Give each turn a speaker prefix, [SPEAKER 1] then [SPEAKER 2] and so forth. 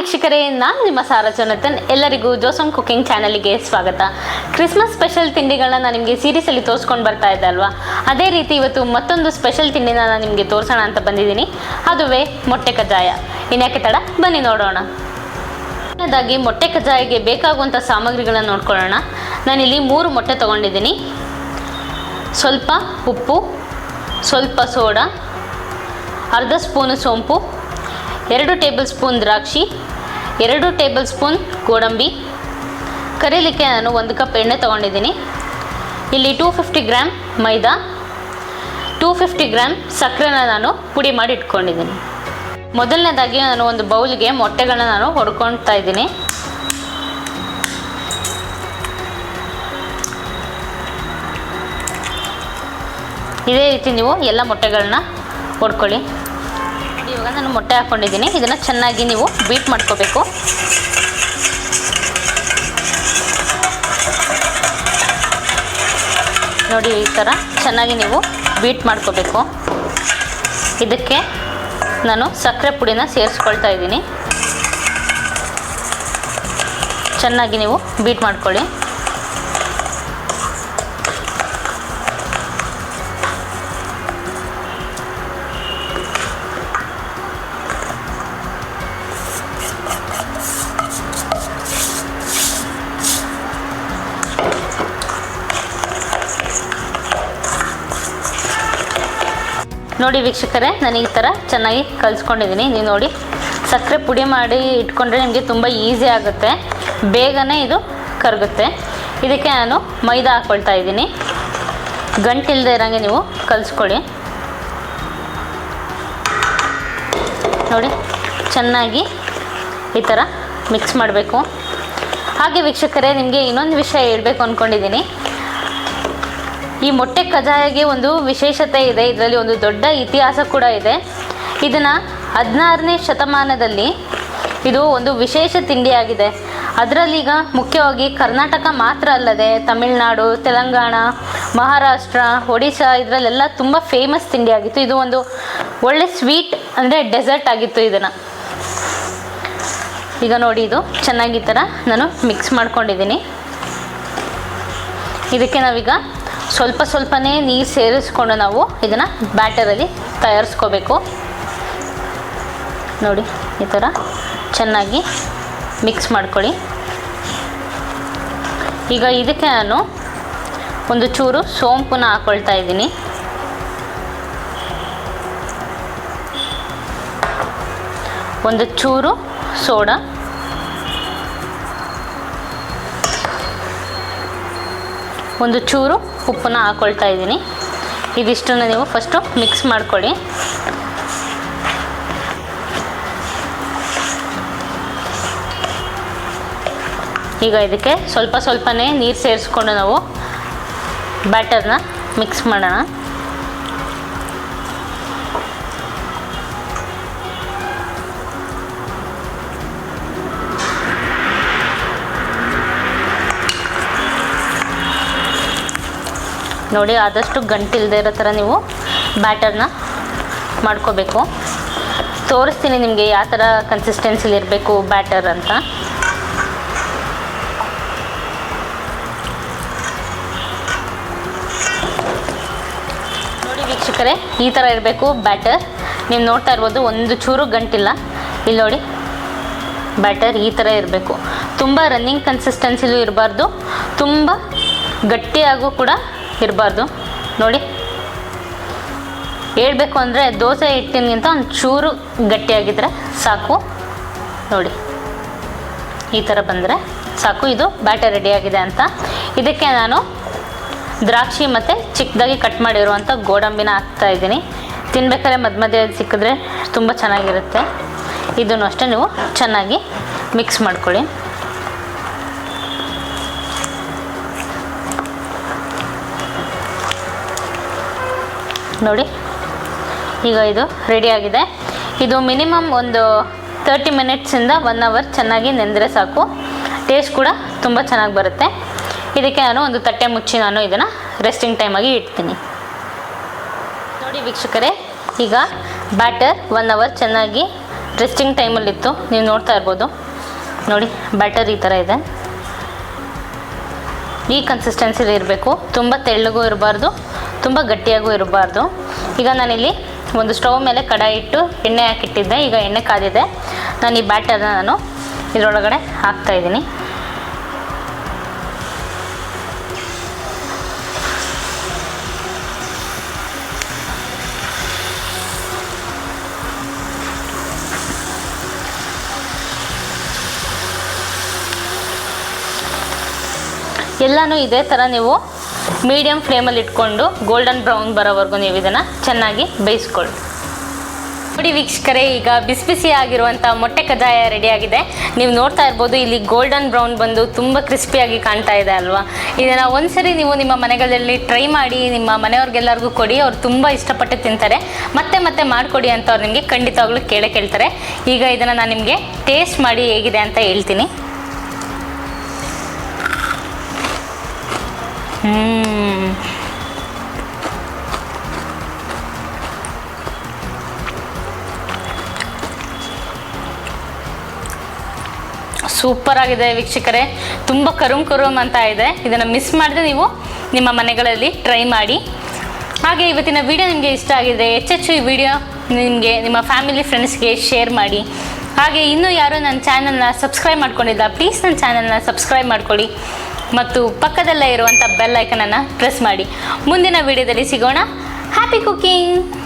[SPEAKER 1] ವೀಕ್ಷಕರೇ, ನಾನು ನಿಮ್ಮ ಸಾರಾ ಜನತನ್ ಎಲ್ಲರಿಗೂ ಜೋಸಮ್ ಕುಕಿಂಗ್ ಚಾನಲ್ಗೆ ಸ್ವಾಗತ. ಕ್ರಿಸ್ಮಸ್ ಸ್ಪೆಷಲ್ ತಿಂಡಿಗಳನ್ನ ನಾನು ನಿಮಗೆ ಸೀರೀಸಲ್ಲಿ ತೋರಿಸ್ಕೊಂಡು ಬರ್ತಾ ಇದ್ದೆ ಅಲ್ವಾ? ಅದೇ ರೀತಿ ಇವತ್ತು ಮತ್ತೊಂದು ಸ್ಪೆಷಲ್ ತಿಂಡಿನ ನಾನು ನಿಮಗೆ ತೋರಿಸೋಣ ಅಂತ ಬಂದಿದ್ದೀನಿ. ಅದುವೇ ಮೊಟ್ಟೆ ಕಜ್ಜಾಯ. ಇನ್ಯಾಕೆ ತಡ? ಬನ್ನಿ ನೋಡೋಣ. ಮೊದಲನೇದಾಗಿ ಮೊಟ್ಟೆ ಕಜ್ಜಾಯಕ್ಕೆ ಬೇಕಾಗುವಂಥ ಸಾಮಗ್ರಿಗಳನ್ನ ನೋಡ್ಕೊಳ್ಳೋಣ. ನಾನಿಲ್ಲಿ ಮೂರು ಮೊಟ್ಟೆ ತೊಗೊಂಡಿದ್ದೀನಿ. ಸ್ವಲ್ಪ ಉಪ್ಪು, ಸ್ವಲ್ಪ ಸೋಡಾ, ಅರ್ಧ ಸ್ಪೂನು ಸೋಂಪು, ಎರಡು ಟೇಬಲ್ ಸ್ಪೂನ್ ದ್ರಾಕ್ಷಿ ಎರಡು ಟೇಬಲ್ ಸ್ಪೂನ್ ಗೋಡಂಬಿ. ಕರೀಲಿಕ್ಕೆ ನಾನು ಒಂದು ಕಪ್ ಎಣ್ಣೆ ತೊಗೊಂಡಿದ್ದೀನಿ. ಇಲ್ಲಿ ಟೂ ಫಿಫ್ಟಿ ಗ್ರಾಮ್ ಮೈದಾ, ಟೂ ಫಿಫ್ಟಿ ಗ್ರಾಮ್ ಸಕ್ಕರೆನ ನಾನು ಪುಡಿ ಮಾಡಿ ಇಟ್ಕೊಂಡಿದ್ದೀನಿ. ಮೊದಲನೇದಾಗಿ ನಾನು ಒಂದು ಬೌಲ್ಗೆ ಮೊಟ್ಟೆಗಳನ್ನ ನಾನು ಹೊಡ್ಕೊಳ್ತಾ ಇದ್ದೀನಿ. ಇದೇ ರೀತಿ ನೀವು ಎಲ್ಲ ಮೊಟ್ಟೆಗಳನ್ನ ಹೊಡ್ಕೊಳ್ಳಿ. ಇವಾಗ ನಾನು ಮೊಟ್ಟೆ ಹಾಕ್ಕೊಂಡಿದ್ದೀನಿ ಇದನ್ನು ಚೆನ್ನಾಗಿ ನೀವು ಬೀಟ್ ಮಾಡ್ಕೋಬೇಕು. ನೋಡಿ ಈ ಥರ ಚೆನ್ನಾಗಿ ನೀವು ಬೀಟ್ ಮಾಡ್ಕೋಬೇಕು. ಇದಕ್ಕೆ ನಾನು ಸಕ್ಕರೆ ಪುಡಿನ ಸೇರಿಸ್ಕೊಳ್ತಾ ಇದ್ದೀನಿ. ಚೆನ್ನಾಗಿ ನೀವು ಬೀಟ್ ಮಾಡ್ಕೊಳ್ಳಿ. ನೋಡಿ ವೀಕ್ಷಕರೇ, ನಾನು ಈ ಥರ ಚೆನ್ನಾಗಿ ಕಲಿಸ್ಕೊಂಡಿದ್ದೀನಿ. ನೀವು ನೋಡಿ, ಸಕ್ಕರೆ ಪುಡಿ ಮಾಡಿ ಇಟ್ಕೊಂಡ್ರೆ ನಿಮಗೆ ತುಂಬ ಈಸಿ ಆಗುತ್ತೆ. ಬೇಗನೆ ಇದು ಕರಗುತ್ತೆ. ಇದಕ್ಕೆ ನಾನು ಮೈದಾ ಹಾಕ್ಕೊಳ್ತಾ ಇದ್ದೀನಿ. ಗಂಟಿಲ್ಲದೆ ಇರೋಂಗೆ ನೀವು ಕಲಿಸ್ಕೊಳ್ಳಿ. ನೋಡಿ, ಚೆನ್ನಾಗಿ ಈ ಥರ ಮಿಕ್ಸ್ ಮಾಡಬೇಕು. ಹಾಗೆ ವೀಕ್ಷಕರೇ, ನಿಮಗೆ ಇನ್ನೊಂದು ವಿಷಯ ಹೇಳಬೇಕು ಅಂದ್ಕೊಂಡಿದ್ದೀನಿ ಈ ಮೊಟ್ಟೆ ಕಜಾಯಗೆ ಒಂದು ವಿಶೇಷತೆ ಇದೆ. ಇದರಲ್ಲಿ ಒಂದು ದೊಡ್ಡ ಇತಿಹಾಸ ಕೂಡ ಇದೆ. ಇದನ್ನು ಹದಿನಾರನೇ ಶತಮಾನದಲ್ಲಿ ಇದು ಒಂದು ವಿಶೇಷ ತಿಂಡಿಯಾಗಿದೆ. ಅದರಲ್ಲೀಗ ಮುಖ್ಯವಾಗಿ ಕರ್ನಾಟಕ ಮಾತ್ರ ಅಲ್ಲದೆ ತಮಿಳುನಾಡು, ತೆಲಂಗಾಣ, ಮಹಾರಾಷ್ಟ್ರ, ಒಡಿಶಾ ಇದರಲ್ಲೆಲ್ಲ ತುಂಬ ಫೇಮಸ್ ತಿಂಡಿಯಾಗಿತ್ತು. ಇದು ಒಂದು ಒಳ್ಳೆ ಸ್ವೀಟ್ ಅಂದರೆ ಡೆಸರ್ಟ್ ಆಗಿತ್ತು ಇದನ್ನು. ಈಗ ನೋಡಿ ಇದು ಚೆನ್ನಾಗಿ ಥರ ನಾನು ಮಿಕ್ಸ್ ಮಾಡ್ಕೊಂಡಿದ್ದೀನಿ. ಇದಕ್ಕೆ ನಾವೀಗ ಸ್ವಲ್ಪ ಸ್ವಲ್ಪನೇ ನೀರು ಸೇರಿಸ್ಕೊಂಡು ನಾವು ಇದನ್ನು ಬ್ಯಾಟರಲ್ಲಿ ತಯಾರಿಸ್ಕೋಬೇಕು. ನೋಡಿ, ಈ ಥರ ಚೆನ್ನಾಗಿ ಮಿಕ್ಸ್ ಮಾಡ್ಕೊಳ್ಳಿ. ಈಗ ಇದಕ್ಕೆ ನಾನು ಒಂದು ಚೂರು ಸೋಂಪನ್ನ ಹಾಕ್ಕೊಳ್ತಾ ಇದ್ದೀನಿ. ಒಂದು ಚೂರು ಸೋಡಾ. ಒಂದು ಚೂರು ಉಪ್ಪನ್ನ ಹಾಕ್ಕೊಳ್ತಾ ಇದ್ದೀನಿ. ಇದಿಷ್ಟನ್ನು ನೀವು ಫಸ್ಟು ಮಿಕ್ಸ್ ಮಾಡ್ಕೊಳ್ಳಿ. ಈಗ ಇದಕ್ಕೆ ಸ್ವಲ್ಪ ಸ್ವಲ್ಪನೇ ನೀರು ಸೇರಿಸ್ಕೊಂಡು ನಾವು ಬ್ಯಾಟರ್ನ ಮಿಕ್ಸ್ ಮಾಡೋಣ. ನೋಡಿ, ಆದಷ್ಟು ಗಂಟಿಲ್ಲದೆ ಇರೋ ಥರ ನೀವು ಬ್ಯಾಟರ್ನ ಮಾಡ್ಕೋಬೇಕು. ತೋರಿಸ್ತೀನಿ ನಿಮಗೆ ಯಾವ ಥರ ಕನ್ಸಿಸ್ಟೆನ್ಸಿಲಿ ಇರಬೇಕು ಬ್ಯಾಟರ್ ಅಂತ. ನೋಡಿ ವೀಕ್ಷಕರೇ, ಈ ಥರ ಇರಬೇಕು ಬ್ಯಾಟರ್. ನೀವು ನೋಡ್ತಾ ಇರ್ಬೋದು, ಒಂದು ಚೂರು ಗಂಟಿಲ್ಲ. ಇಲ್ಲಿ ನೋಡಿ, ಬ್ಯಾಟರ್ ಈ ಥರ ಇರಬೇಕು. ತುಂಬ ರನ್ನಿಂಗ್ ಕನ್ಸಿಸ್ಟೆನ್ಸಿಲೂ ಇರಬಾರ್ದು. ತುಂಬ ಗಟ್ಟಿಯಾಗೂ ಕೂಡ ಇರಬಾರ್ದು. ನೋಡಿ. ಹೇಳಬೇಕು ಅಂದರೆ ದೋಸೆ ಹಿಟ್ಟಿನಗಿಂತ ಒಂದು ಚೂರು ಗಟ್ಟಿಯಾಗಿದ್ದರೆ ಸಾಕು. ನೋಡಿ. ಈ ಥರ ಬಂದರೆ ಸಾಕು. ಇದು ಬ್ಯಾಟರ್ ರೆಡಿಯಾಗಿದೆ ಅಂತ. ಇದಕ್ಕೆ ನಾನು ದ್ರಾಕ್ಷಿ ಮತ್ತು ಚಿಕ್ಕದಾಗಿ ಕಟ್ ಮಾಡಿರುವಂಥ ಗೋಡಂಬಿನ ಹಾಕ್ತಾ ಇದ್ದೀನಿ. ತಿನ್ಬೇಕಾದ್ರೆ ಮಧ್ಯ ಮಧ್ಯೆ ಸಿಕ್ಕಿದ್ರೆ ತುಂಬ ಚೆನ್ನಾಗಿರುತ್ತೆ. ಇದನ್ನು ಅಷ್ಟೇ ನೀವು ಚೆನ್ನಾಗಿ ಮಿಕ್ಸ್ ಮಾಡ್ಕೊಳ್ಳಿ. ನೋಡಿ. ಈಗ ಇದು ರೆಡಿಯಾಗಿದೆ ಇದು ಮಿನಿಮಮ್ ಒಂದು ತರ್ಟಿ ಮಿನಿಟ್ಸಿಂದ ಒನ್ ಅವರ್ ಚೆನ್ನಾಗಿ ನೆಂದರೆ ಸಾಕು. ಟೇಸ್ಟ್ ಕೂಡ ತುಂಬ ಚೆನ್ನಾಗಿ ಬರುತ್ತೆ. ಇದಕ್ಕೆ ನಾನು ಒಂದು ತಟ್ಟೆ ಮುಚ್ಚಿ ನಾನು ಇದನ್ನು ರೆಸ್ಟಿಂಗ್ ಟೈಮಾಗಿ ಇಡ್ತೀನಿ. ನೋಡಿ ವೀಕ್ಷಕರೇ, ಈಗ ಬ್ಯಾಟರ್ ಒನ್ ಅವರ್ ಚೆನ್ನಾಗಿ ರೆಸ್ಟಿಂಗ್ ಟೈಮಲ್ಲಿತ್ತು ನೀವು ನೋಡ್ತಾ ಇರ್ಬೋದು. ನೋಡಿ ಬ್ಯಾಟರ್ ಈ ಥರ ಇದೆ. ಈ ಕನ್ಸಿಸ್ಟೆನ್ಸಿಲಿ ಇರಬೇಕು. ತುಂಬ ತೆಳ್ಳಗೂ ಇರಬಾರ್ದು. ತುಂಬ ಗಟ್ಟಿಯಾಗೂ ಇರಬಾರ್ದು. ಈಗ ನಾನಿಲ್ಲಿ ಒಂದು ಸ್ಟವ್ ಮೇಲೆ ಕಡಾಯಿ ಇಟ್ಟು ಎಣ್ಣೆ ಹಾಕಿಟ್ಟಿದ್ದೆ. ಈಗ ಎಣ್ಣೆ ಕಾದಿದೆ. ನಾನು ಈ ಬ್ಯಾಟರ್ನ ನಾನು ಇದರೊಳಗಡೆ ಹಾಕ್ತಾ ಇದ್ದೀನಿ. ಎಲ್ಲನೂ ಇದೇ ಥರ ನೀವು ಮೀಡಿಯಮ್ ಫ್ಲೇಮಲ್ಲಿ ಇಟ್ಕೊಂಡು ಗೋಲ್ಡನ್ ಬ್ರೌನ್ ಬರೋವರೆಗೂ ನೀವು ಇದನ್ನು ಚೆನ್ನಾಗಿ ಬೇಯಿಸ್ಕೊಳ್ಳಿ. ನೋಡಿ ವೀಕ್ಷಕರೇ, ಈಗ ಬಿಸಿ ಬಿಸಿ ಆಗಿರುವಂಥ ಮೊಟ್ಟೆ ಕಜ್ಜಾಯ ರೆಡಿಯಾಗಿದೆ. ನೀವು ನೋಡ್ತಾ ಇರ್ಬೋದು, ಇಲ್ಲಿ ಗೋಲ್ಡನ್ ಬ್ರೌನ್ ಬಂದು ತುಂಬ ಕ್ರಿಸ್ಪಿಯಾಗಿ ಕಾಣ್ತಾ ಇದೆ ಅಲ್ವಾ? ಇದನ್ನು ಒಂದ್ಸರಿ ನೀವು ನಿಮ್ಮ ಮನೆಗಳಲ್ಲಿ ಟ್ರೈ ಮಾಡಿ, ನಿಮ್ಮ ಮನೆಯವ್ರಿಗೆಲ್ಲರಿಗೂ ಕೊಡಿ. ಅವ್ರು ತುಂಬ ಇಷ್ಟಪಟ್ಟು ತಿಂತಾರೆ. ಮತ್ತೆ ಮತ್ತೆ ಮಾಡಿಕೊಡಿ ಅಂತ ಅವ್ರು ನಿಮಗೆ ಖಂಡಿತವಾಗ್ಲೂ ಕೇಳೇ ಕೇಳ್ತಾರೆ. ಈಗ ಇದನ್ನು ನಾನು ನಿಮಗೆ ಟೇಸ್ಟ್ ಮಾಡಿ ಹೇಗಿದೆ ಅಂತ ಹೇಳ್ತೀನಿ. ಸೂಪರ್ ಆಗಿದೆ ವೀಕ್ಷಕರೇ. ತುಂಬ ಕರುಮ್ ಕರುಮ್ ಅಂತ ಇದೆ. ಇದನ್ನು ಮಿಸ್ ಮಾಡಿದ್ರೆ ನೀವು ನಿಮ್ಮ ಮನೆಗಳಲ್ಲಿ ಟ್ರೈ ಮಾಡಿ. ಹಾಗೆ ಇವತ್ತಿನ ವಿಡಿಯೋ ನಿಮಗೆ ಇಷ್ಟ ಆಗಿದೆ ಹೆಚ್ಚೆಚ್ಚು ಈ ವಿಡಿಯೋ ನಿಮಗೆ, ನಿಮ್ಮ ಫ್ಯಾಮಿಲಿ ಫ್ರೆಂಡ್ಸ್ಗೆ ಶೇರ್ ಮಾಡಿ. ಹಾಗೆ ಇನ್ನೂ ಯಾರು ನನ್ನ ಚಾನಲ್ನ ಸಬ್ಸ್ಕ್ರೈಬ್ ಮಾಡ್ಕೊಂಡಿಲ್ಲ ಪ್ಲೀಸ್ ನನ್ನ ಚಾನಲ್ನ ಸಬ್ಸ್ಕ್ರೈಬ್ ಮಾಡ್ಕೊಳ್ಳಿ. ಮತ್ತು ಪಕ್ಕದಲ್ಲೇ ಇರುವಂಥ ಬೆಲ್ ಐಕನನ್ನು ಪ್ರೆಸ್ ಮಾಡಿ. ಮುಂದಿನ ವಿಡಿಯೋದಲ್ಲಿ ಸಿಗೋಣ. Happy cooking